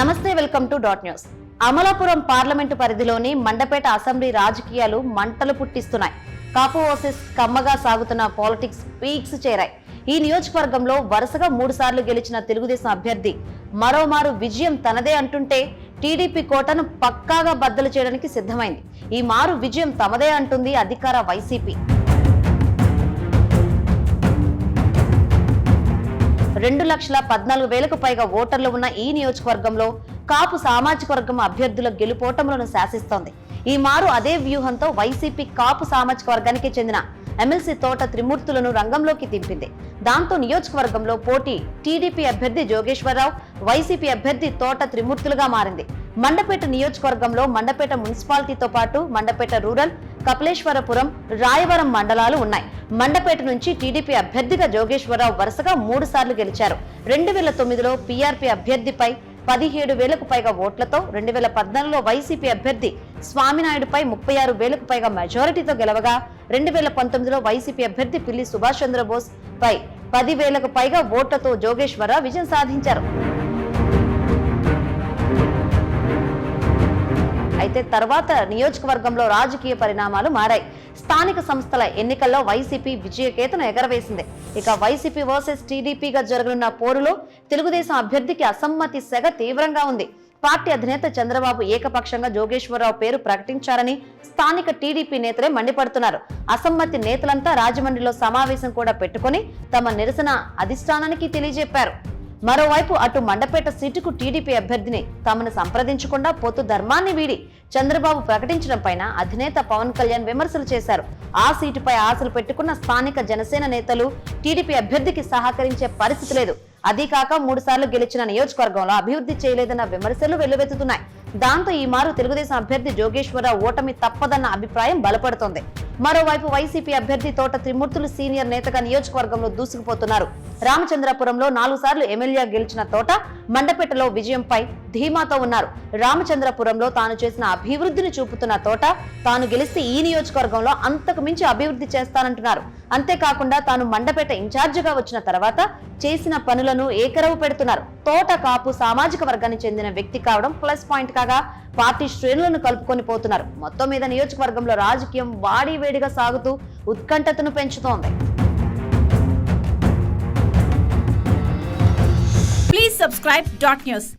నమస్తే welcome to dot news. Amalapuram parliament పరిధిలోని Mandapeta assembly రాజకీయాలు మంటలు పుట్టిస్తున్నాయి. కాపు ఓసెస్ కమ్మగా సాగుతున్న పాలిటిక్స్ పీక్స్ చేరాయి. ఈ నియోజకవర్గంలో వరుసగా మూడుసార్లు గెలిచిన తెలుగుదేశం అభ్యర్థి మరోమారు విజయం తనదే అంటుంటే టీడీపీ కోటను పక్కాగా బద్దలు చేయడానికి సిద్ధమైంది. ఈ మారు విజయం తమదే అంటుంది అధికార వైసీపీ. రెండు లక్షల పద్నాలుగు వేలకు పైగా ఓటర్లు ఉన్న ఈ నియోజకవర్గంలో కాపు సామాజిక వర్గం అభ్యర్థుల గెలుపోటములను శాసిస్తోంది. ఈ మారు అదే వ్యూహంతో వైసీపీ కాపు సామాజిక వర్గానికి చెందిన ఎమ్మెల్సీ తోట త్రిమూర్తులను రంగంలోకి దింపింది. దాంతో నియోజకవర్గంలో పోటీ టీడీపీ అభ్యర్థి జోగేశ్వరరావు వైసీపీ అభ్యర్థి తోట త్రిమూర్తులుగా మారింది. మండపేట నియోజకవర్గంలో మండపేట మున్సిపాలిటీతో పాటు మండపేట రూరల్ కపిలేశ్వరపురం రాయవరం మండలాలు ఉన్నాయి. మండపేట నుంచి టీడీపీ అభ్యర్థిగా జోగేశ్వరరావు వరుసగా మూడు సార్లు గెలిచారు. రెండు వేల తొమ్మిదిలో పీఆర్పీ అభ్యర్థిపై పదిహేడు వేలకు పైగా ఓట్లతో రెండు వేల పద్నాలుగులో వైసీపీ అభ్యర్థి స్వామినాయుడుపై ముప్పై ఆరు వేలకు పైగా మెజారిటీతో గెలవగా రెండు వేల పంతొమ్మిదిలో వైసీపీ అభ్యర్థి పిల్లి సుభాష్ చంద్రబోస్ పై పది వేలకు పైగా ఓట్లతో జోగేశ్వరరావు విజయం సాధించారు. అయితే తర్వాత నియోజకవర్గంలో రాజకీయ పరిణామాలు మారాయి. స్థానిక సంస్థల ఎన్నికల్లో వైసీపీ విజయకేతను ఎగరవేసింది. ఇక వైసీపీ వర్సెస్ టీడీపీగా జరగనున్న పోరులో తెలుగుదేశం అభ్యర్థికి అసమ్మతి సెగ తీవ్రంగా ఉంది. పార్టీ అధినేత చంద్రబాబు ఏకపక్షంగా జోగేశ్వరరావు పేరు ప్రకటించారని స్థానిక టీడీపీ నేతలే మండిపడుతున్నారు. అసమ్మతి నేతలంతా రాజమండ్రిలో సమావేశం కూడా పెట్టుకుని తమ నిరసన అధిష్టానానికి తెలియజెప్పారు మరోవైపు అటు మండపేట సీటుకు టీడీపీ అభ్యర్థిని తమను సంప్రదించకుండా పొత్తు ధర్మాన్ని వీడి చంద్రబాబు ప్రకటించడం పైన అధినేత పవన్ కళ్యాణ్ విమర్శలు చేశారు. ఆ సీటుపై ఆశలు పెట్టుకున్న స్థానిక జనసేన నేతలు టీడీపీ అభ్యర్థికి సహకరించే పరిస్థితి లేదు. అదీ కాక మూడు సార్లు గెలిచిన నియోజకవర్గంలో అభివృద్ధి చేయలేదన్న విమర్శలు వెల్లువెత్తుతున్నాయి. దాంతో ఈ మారు తెలుగుదేశం అభ్యర్థి జోగేశ్వరరావు ఓటమి తప్పదన్న అభిప్రాయం బలపడుతోంది. మరోవైపు వైసీపీ అభ్యర్థి తోట త్రిమూర్తులు సీనియర్ నేతగా నియోజకవర్గంలో దూసుకుపోతున్నారు. రామచంద్రపురంలో నాలుగు సార్లు ఎమ్మెల్యే గెలిచిన తోట మండపేటలో విజయంపై ధీమాతో ఉన్నారు. రామచంద్రపురంలో తాను చేసిన అభివృద్ధిని చూపుతున్న తోట తాను గెలిస్తే ఈ నియోజకవర్గంలో అంతకు మించి అభివృద్ధి చేస్తానంటున్నారు. అంతేకాకుండా తాను మండపేట ఇన్ఛార్జిగా వచ్చిన తర్వాత చేసిన పనులను ఏకరవు పెడుతున్నారు. తోట కాపు సామాజిక వర్గానికి చెందిన వ్యక్తి కావడం ప్లస్ పాయింట్ కాగా పార్టీ శ్రేణులను కలుపుకొని పోతున్నారు. మొత్తం మీద నియోజకవర్గంలో రాజకీయం వాడి వేడిగా సాగుతూ ఉత్కంఠతను పెంచుతోంది. Please subscribe dot news